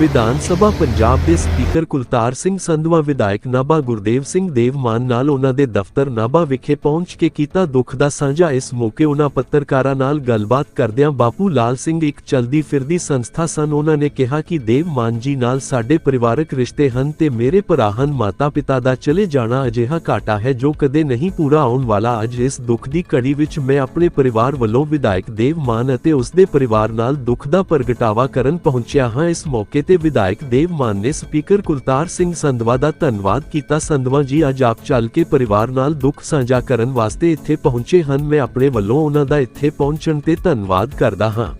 ਵਿਧਾਨ ਸਭਾ ਪੰਜਾਬ ਦੇ ਸਪੀਕਰ ਕੁਲਤਾਰ ਸਿੰਘ ਸੰਧਵਾ, ਵਿਧਾਇਕ ਨਾਭਾ ਗੁਰਦੇਵ ਸਿੰਘ ਦੇਵਮਾਨ ਨਾਲ ਉਹਨਾਂ ਦੇ ਦਫ਼ਤਰ ਨਾਭਾ ਵਿਖੇ ਪਹੁੰਚ ਕੇ ਕੀਤਾ ਦੁੱਖ ਦਾ ਸਾਂਝਾ। ਇਸ ਮੌਕੇ ਉਹਨਾਂ ਪੱਤਰਕਾਰਾਂ ਨਾਲ ਗੱਲਬਾਤ ਕਰਦਿਆਂ ਬਾਪੂ ਲਾਲ ਸਿੰਘ, ਇੱਕ ਚਲਦੀ ਫਿਰਦੀ ਸੰਸਥਾ ਸਨ, ਉਹਨਾਂ ਨੇ ਕਿਹਾ ਕਿ ਦੇਵਮਾਨ ਜੀ ਨਾਲ ਸਾਡੇ ਪਰਿਵਾਰਕ ਰਿਸ਼ਤੇ ਹਨ ਤੇ ਮੇਰੇ ਭਰਾ ਹਨ ਮਾਤਾ ਪਿਤਾ ਦਾ ਚਲੇ ਜਾਣਾ ਅਜਿਹਾ ਘਾਟਾ ਹੈ ਜੋ ਕਦੇ ਨਹੀਂ ਪੂਰਾ ਆਉਣ ਵਾਲਾ। ਅੱਜ ਇਸ ਦੁੱਖ ਦੀ ਘੜੀ ਵਿੱਚ ਮੈਂ ਆਪਣੇ ਪਰਿਵਾਰ ਵੱਲੋਂ ਵਿਧਾਇਕ ਦੇਵਮਾਨ ਅਤੇ ਉਸ ਦੇ ਪਰਿਵਾਰ ਨਾਲ ਦੁੱਖ ਦਾ ਪ੍ਰਗਟਾਵਾ ਕਰਨ ਪਹੁੰਚਿਆ ਹਾਂ। ਇਸ ਮੌਕੇ ਤੇ ਵਿਧਾਇਕ ਦੇਵਮਾਨ ਨੇ ਸਪੀਕਰ ਕੁਲਤਾਰ ਸਿੰਘ ਸੰਧਵਾ ਦਾ ਧੰਨਵਾਦ ਕੀਤਾ। ਸੰਧਵਾ ਜੀ ਅੱਜ ਆਪ ਚੱਲ ਕੇ ਪਰਿਵਾਰ ਨਾਲ ਦੁੱਖ ਸਾਂਝਾ ਕਰਨ ਵਾਸਤੇ ਇੱਥੇ ਪਹੁੰਚੇ ਹਨ। ਮੈਂ ਆਪਣੇ ਵੱਲੋਂ ਉਹਨਾਂ ਦਾ ਇੱਥੇ ਪਹੁੰਚਣ ਤੇ ਧੰਨਵਾਦ ਕਰਦਾ ਹਾਂ।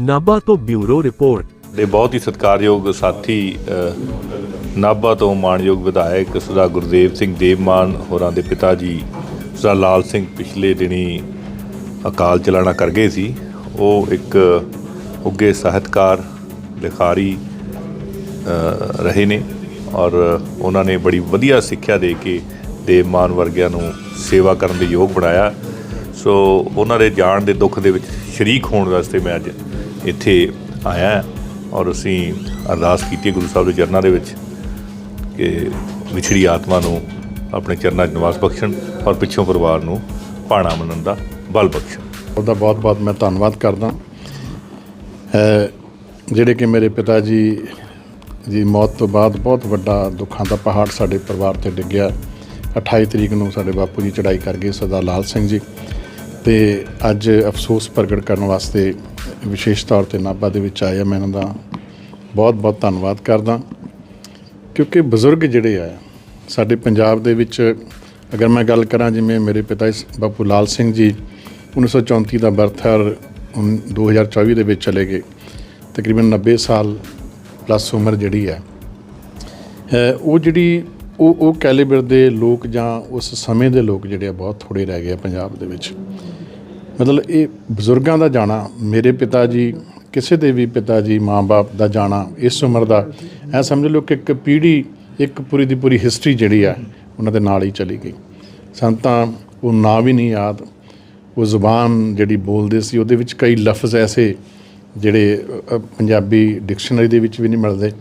ਨਾਭਾ ਤੋਂ ਬਿਊਰੋ ਰਿਪੋਰਟ। ਦੇ ਬਹੁਤ ਹੀ ਸਤਿਕਾਰਯੋਗ ਸਾਥੀ ਨਾਭਾ ਤੋਂ ਮਾਣਯੋਗ ਵਿਧਾਇਕ ਸਰਦਾਰ ਗੁਰਦੇਵ ਸਿੰਘ ਦੇਵਮਾਨ ਹੋਰਾਂ ਦੇ ਪਿਤਾ ਜੀ ਸਰਦਾਰ ਲਾਲ ਸਿੰਘ ਪਿਛਲੇ ਦਿਨੀ ਅਕਾਲ ਚਲਾਣਾ ਕਰ ਗਏ ਸੀ। ਉਹ ਇੱਕ ਉੱਗੇ ਸਾਹਿਤਕਾਰ ਲਿਖਾਰੀ ਰਹੇ ਨੇ ਔਰ ਉਹਨਾਂ ਨੇ ਬੜੀ ਵਧੀਆ ਸਿੱਖਿਆ ਦੇ ਕੇ ਦੇ ਮਾਨ ਵਰਗਿਆਂ ਨੂੰ ਸੇਵਾ ਕਰਨ ਦੇ ਯੋਗ ਬਣਾਇਆ। ਸੋ ਉਹਨਾਂ ਦੇ ਜਾਣ ਦੇ ਦੁੱਖ ਦੇ ਵਿੱਚ ਸ਼ਰੀਕ ਹੋਣ ਵਾਸਤੇ ਮੈਂ ਅੱਜ ਇੱਥੇ ਆਇਆ ਔਰ ਅਸੀਂ ਅਰਦਾਸ ਕੀਤੀ ਗੁਰੂ ਸਾਹਿਬ ਦੇ ਚਰਨਾਂ ਦੇ ਵਿੱਚ ਕਿ ਵਿਛੜੀ ਆਤਮਾ ਨੂੰ ਆਪਣੇ ਚਰਨਾਂ 'ਚ ਨਿਵਾਸ ਬਖਸ਼ਣ ਔਰ ਪਿੱਛੋਂ ਪਰਿਵਾਰ ਨੂੰ ਭਾਣਾ ਮੰਨਣ ਦਾ ਬਲ ਬਖਸ਼ਣ। ਉਹਦਾ ਬਹੁਤ-ਬਹੁਤ ਮੈਂ ਧੰਨਵਾਦ ਕਰਦਾ। ਜਿਹੜੇ ਕਿ ਮੇਰੇ ਪਿਤਾ ਜੀ ਦੀ ਮੌਤ ਤੋਂ ਬਾਅਦ ਬਹੁਤ ਵੱਡਾ ਦੁੱਖਾਂ ਦਾ ਪਹਾੜ ਸਾਡੇ ਪਰਿਵਾਰ ਤੇ ਡਿੱਗਿਆ। 28 ਤਰੀਕ ਨੂੰ ਸਾਡੇ ਬਾਪੂ ਜੀ ਚੜ੍ਹਾਈ ਕਰ ਗਏ, ਸਰਦਾਰ ਲਾਲ ਸਿੰਘ ਜੀ। ਤੇ ਅੱਜ ਅਫਸੋਸ ਪ੍ਰਗਟ ਕਰਨ ਵਾਸਤੇ ਵਿਸ਼ੇਸ਼ ਤੌਰ ਤੇ ਨਾਭਾ ਦੇ ਵਿੱਚ ਆਇਆ ਮੈਂ ਇਹਨਾਂ ਦਾ ਬਹੁਤ-ਬਹੁਤ ਧੰਨਵਾਦ ਕਰਦਾ। ਕਿਉਂਕਿ ਬਜ਼ੁਰਗ ਜਿਹੜੇ ਆ, ਸਾਡੇ ਪੰਜਾਬ ਦੇ ਵਿੱਚ ਅਗਰ ਮੈਂ ਗੱਲ ਕਰਾਂ ਜਿਵੇਂ ਮੇਰੇ ਪਿਤਾ ਬਾਪੂ ਲਾਲ ਸਿੰਘ ਜੀ 1934 ਦਾ ਬਰਥ ਹੈ ਔਰ ਉਨ- 2024 ਦੇ ਵਿੱਚ ਚਲੇ ਗਏ। ਤਕਰੀਬਨ 90 ਸਾਲ ਪਲੱਸ ਉਮਰ ਜਿਹੜੀ ਹੈ ਉਹ ਜਿਹੜੀ ਉਹ ਉਹ ਕੈਲੀਬਰ ਦੇ ਲੋਕ ਜਾਂ ਉਸ ਸਮੇਂ ਦੇ ਲੋਕ ਜਿਹੜੇ ਆ ਬਹੁਤ ਥੋੜੇ ਰਹਿ ਗਏ ਆ ਪੰਜਾਬ ਦੇ ਵਿੱਚ। ਮਤਲਬ ਇਹ ਬਜ਼ੁਰਗਾਂ ਦਾ ਜਾਣਾ, ਮੇਰੇ ਪਿਤਾ ਜੀ, ਕਿਸੇ ਦੇ ਵੀ ਪਿਤਾ ਜੀ ਮਾਂ-ਬਾਪ ਦਾ ਜਾਣਾ ਇਸ ਉਮਰ ਦਾ, ਐ ਸਮਝ ਲਓ ਕਿ ਇੱਕ ਪੀੜ੍ਹੀ, ਇੱਕ ਪੂਰੀ ਦੀ ਪੂਰੀ ਹਿਸਟਰੀ ਜਿਹੜੀ ਆ, ਉਹਨਾਂ ਦੇ ਨਾਲ ਹੀ ਚਲੀ ਗਈ। ਸਾਨੂੰ ਤਾਂ ਉਹ ਨਾਂ ਵੀ ਨਹੀਂ ਯਾਦ, ਉਹ ਜ਼ੁਬਾਨ ਜਿਹੜੀ ਬੋਲਦੇ ਸੀ, ਉਹਦੇ ਵਿੱਚ ਕਈ ਲਫ਼ਜ਼ ਐਸੇ ਜਿਹੜੇ ਪੰਜਾਬੀ ਡਿਕਸ਼ਨਰੀ ਦੇ ਵਿੱਚ ਵੀ ਨਹੀਂ ਮਿਲਦੇ।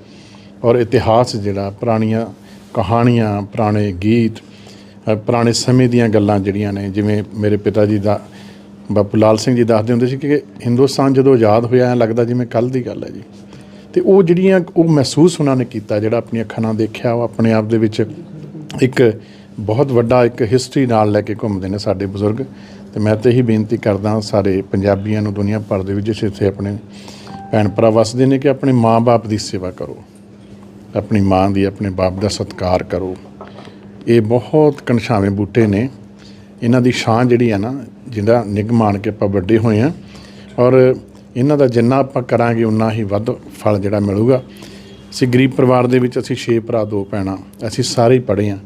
ਔਰ ਇਤਿਹਾਸ ਜਿਹੜਾ, ਪੁਰਾਣੀਆਂ ਕਹਾਣੀਆਂ, ਪੁਰਾਣੇ ਗੀਤ ਪੁਰਾਣੇ ਸਮੇਂ ਦੀਆਂ ਗੱਲਾਂ ਜਿਹੜੀਆਂ ਨੇ, ਜਿਵੇਂ ਮੇਰੇ ਪਿਤਾ ਜੀ ਦਾ, ਬਾਪੂ ਲਾਲ ਸਿੰਘ ਜੀ ਦੱਸਦੇ ਹੁੰਦੇ ਸੀ ਕਿ ਹਿੰਦੁਸਤਾਨ ਜਦੋਂ ਆਜ਼ਾਦ ਹੋਇਆ, ਐਂ ਲੱਗਦਾ ਜਿਵੇਂ ਕੱਲ ਦੀ ਗੱਲ ਹੈ ਜੀ। ਤੇ ਉਹ ਜਿਹੜੀਆਂ, ਉਹ ਮਹਿਸੂਸ ਉਹਨਾਂ ਨੇ ਕੀਤਾ, ਜਿਹੜਾ ਆਪਣੀਆਂ ਅੱਖਾਂ ਨਾਲ ਦੇਖਿਆ, ਉਹ ਆਪਣੇ ਆਪ ਦੇ ਵਿੱਚ ਇੱਕ ਬਹੁਤ ਵੱਡਾ ਇੱਕ ਹਿਸਟਰੀ ਨਾਲ ਲੈ ਕੇ ਘੁੰਮਦੇ ਨੇ ਸਾਡੇ ਬਜ਼ੁਰਗ। ਤੇ ਮੈਂ ਤੇ ਇਹੀ ਬੇਨਤੀ ਕਰਦਾ ਸਾਰੇ ਪੰਜਾਬੀਆਂ ਨੂੰ ਦੁਨੀਆ ਭਰ ਦੇ ਵਿੱਚ ਜਿੱਥੇ ਇੱਥੇ ਆਪਣੇ ਭੈਣ ਭਰਾ ਵਸਦੇ ਨੇ, ਕਿ ਆਪਣੇ ਮਾਂ-ਬਾਪ ਦੀ ਸੇਵਾ ਕਰੋ। ਆਪਣੀ ਮਾਂ ਦੀ, ਆਪਣੇ ਬਾਪ ਦਾ ਸਤਿਕਾਰ ਕਰੋ। ਇਹ ਬਹੁਤ ਕਣਛਾਵੇਂ ਬੂਟੇ ਨੇ। ਇਹਨਾਂ ਦੀ ਛਾਂ ਜਿਹੜੀ ਹੈ ਨਾ, ਜਿਹਦਾ ਨਿੱਘ ਮਾਣ ਕੇ ਆਪਾਂ ਵੱਡੇ ਹੋਏ ਆ ਔਰ ਇਹਨਾਂ ਦਾ ਜਿੰਨਾ ਆਪਾਂ ਕਰਾਂਗੇ ਉਨਾ ਹੀ ਵੱਧ ਫਲ ਜਿਹੜਾ ਮਿਲੂਗਾ। ਅਸੀਂ ਗਰੀਬ ਪਰਿਵਾਰ ਦੇ ਵਿੱਚ ਅਸੀਂ ਛੇ ਭਰਾ, ਦੋ ਭੈਣਾਂ, ਅਸੀਂ ਸਾਰੇ ਹੀ ਪੜ੍ਹੇ ਆ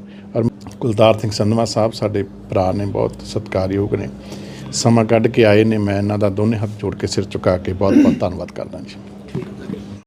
ਕੁਲਤਾਰ ਸਿੰਘ ਸੰਧਵਾ ਸਾਹਿਬ ਸਾਡੇ ਭਰਾ ਨੇ, ਬਹੁਤ ਸਤਿਕਾਰਯੋਗ ਨੇ। ਸਮਾਂ ਕੱਢ ਕੇ ਆਏ ਨੇ, ਮੈਂ ਇਹਨਾਂ ਦਾ ਦੋਨੇ ਹੱਥ ਜੋੜ ਕੇ ਸਿਰ ਝੁਕਾ ਕੇ ਬਹੁਤ ਬਹੁਤ ਧੰਨਵਾਦ ਕਰਦਾ ਜੀ।